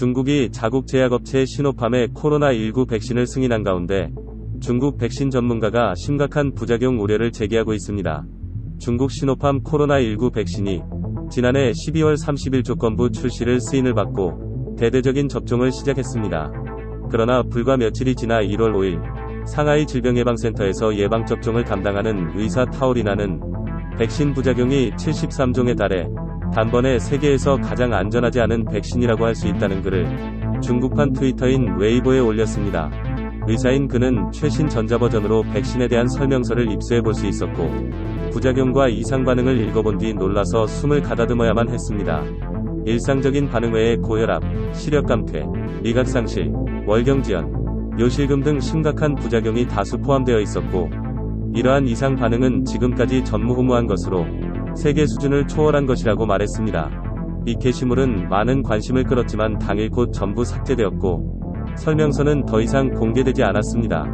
중국이 자국 제약업체 시노팜의 코로나19 백신을 승인한 가운데 중국 백신 전문가가 심각한 부작용 우려를 제기하고 있습니다. 중국 시노팜 코로나19 백신이 지난해 12월 30일 조건부 출시를 승인을 받고 대대적인 접종을 시작했습니다. 그러나 불과 며칠이 지나 1월 5일 상하이 질병예방센터에서 예방접종을 담당하는 의사 타오리나는 백신 부작용이 73종에 달해 단번에 세계에서 가장 안전하지 않은 백신이라고 할 수 있다는 글을 중국판 트위터인 웨이보에 올렸습니다. 의사인 그는 최신 전자버전으로 백신에 대한 설명서를 입수해 볼 수 있었고 부작용과 이상 반응을 읽어본 뒤 놀라서 숨을 가다듬어야만 했습니다. 일상적인 반응 외에 고혈압, 시력 감퇴, 미각 상실, 월경지연, 요실금 등 심각한 부작용이 다수 포함되어 있었고 이러한 이상 반응은 지금까지 전무후무한 것으로 세계 수준을 초월한 것이라고 말했습니다. 이 게시물은 많은 관심을 끌었지만 당일 곧 전부 삭제되었고 설명서는 더 이상 공개되지 않았습니다.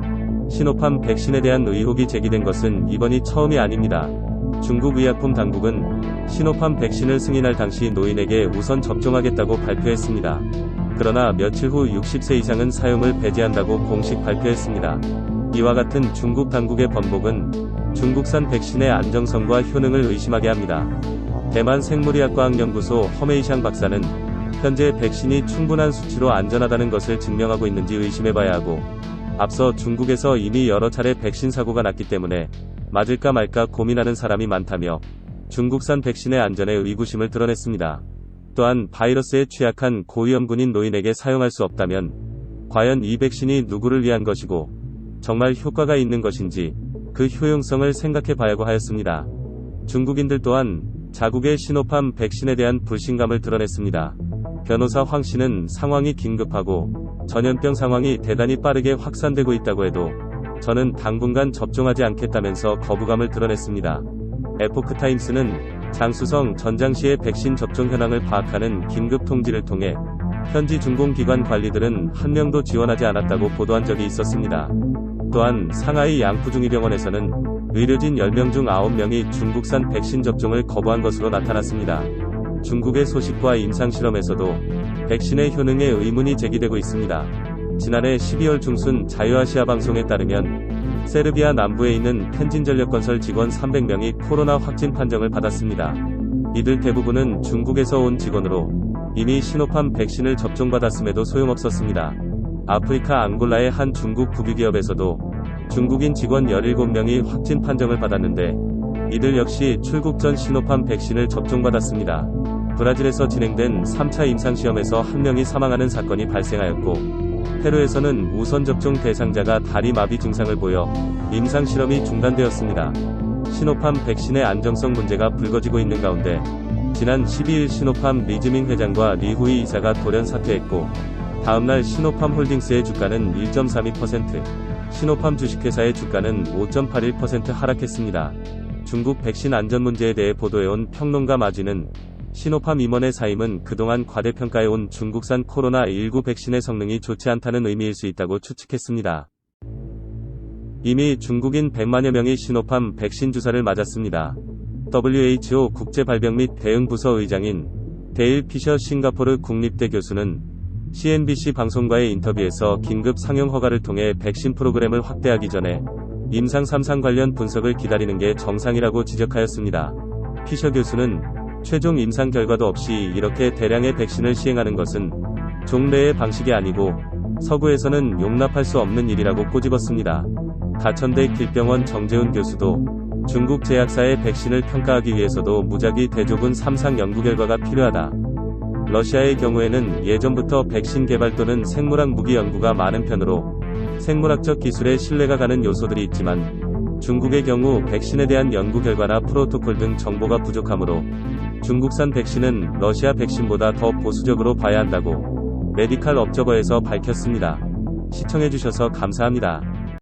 시노팜 백신에 대한 의혹이 제기된 것은 이번이 처음이 아닙니다. 중국 의약품 당국은 시노팜 백신을 승인할 당시 노인에게 우선 접종하겠다고 발표했습니다. 그러나 며칠 후 60세 이상은 사용을 배제한다고 공식 발표했습니다. 이와 같은 중국 당국의 번복은 중국산 백신의 안정성과 효능을 의심하게 합니다. 대만 생물의학과학연구소 허메이샹 박사는 현재 백신이 충분한 수치로 안전하다는 것을 증명하고 있는지 의심해봐야 하고 앞서 중국에서 이미 여러 차례 백신 사고가 났기 때문에 맞을까 말까 고민하는 사람이 많다며 중국산 백신의 안전에 의구심을 드러냈습니다. 또한 바이러스에 취약한 고위험군인 노인에게 사용할 수 없다면 과연 이 백신이 누구를 위한 것이고 정말 효과가 있는 것인지 그 효용성을 생각해 봐야고 하였습니다. 중국인들 또한 자국의 시노팜 백신에 대한 불신감을 드러냈습니다. 변호사 황 씨는 상황이 긴급하고 전염병 상황이 대단히 빠르게 확산되고 있다고 해도 저는 당분간 접종하지 않겠다면서 거부감을 드러냈습니다. 에포크타임스는 장수성 전장시의 백신 접종 현황을 파악하는 긴급 통지를 통해 현지 중공기관 관리들은 한 명도 지원하지 않았다고 보도한 적이 있었습니다. 또한 상하이 양푸중이병원에서는 의료진 10명 중 9명이 중국산 백신 접종을 거부한 것으로 나타났습니다. 중국의 소식과 임상실험에서도 백신의 효능에 의문이 제기되고 있습니다. 지난해 12월 중순 자유아시아 방송에 따르면 세르비아 남부에 있는 텐진전력건설 직원 300명이 코로나 확진 판정을 받았습니다. 이들 대부분은 중국에서 온 직원으로 이미 시노팜 백신을 접종받았음에도 소용없었습니다. 아프리카 앙골라의 한 중국 국유기업에서도 중국인 직원 17명이 확진 판정을 받았는데 이들 역시 출국 전 시노팜 백신을 접종받았습니다. 브라질에서 진행된 3차 임상시험에서 한 명이 사망하는 사건이 발생하였고 페루에서는 우선 접종 대상자가 다리 마비 증상을 보여 임상 실험이 중단되었습니다. 시노팜 백신의 안정성 문제가 불거지고 있는 가운데 지난 12일 시노팜 리즈밍 회장과 리후이 이사가 돌연 사퇴했고 다음날 시노팜 홀딩스의 주가는 1.32%, 시노팜 주식회사의 주가는 5.81% 하락했습니다. 중국 백신 안전 문제에 대해 보도해온 평론가 마지는 시노팜 임원의 사임은 그동안 과대평가해온 중국산 코로나19 백신의 성능이 좋지 않다는 의미일 수 있다고 추측했습니다. 이미 중국인 100만여 명이 시노팜 백신 주사를 맞았습니다. WHO 국제발병 및 대응부서 의장인 데일 피셔 싱가포르 국립대 교수는 CNBC 방송과의 인터뷰에서 긴급 상용 허가를 통해 백신 프로그램을 확대하기 전에 임상 3상 관련 분석을 기다리는 게 정상이라고 지적하였습니다. 피셔 교수는 최종 임상 결과도 없이 이렇게 대량의 백신을 시행하는 것은 종래의 방식이 아니고 서구에서는 용납할 수 없는 일이라고 꼬집었습니다. 가천대 길병원 정재훈 교수도 중국 제약사의 백신을 평가하기 위해서도 무작위 대조군 3상 연구 결과가 필요하다. 러시아의 경우에는 예전부터 백신 개발 또는 생물학 무기 연구가 많은 편으로 생물학적 기술에 신뢰가 가는 요소들이 있지만 중국의 경우 백신에 대한 연구 결과나 프로토콜 등 정보가 부족하므로 중국산 백신은 러시아 백신보다 더 보수적으로 봐야 한다고 메디칼 업저버에서 밝혔습니다. 시청해주셔서 감사합니다.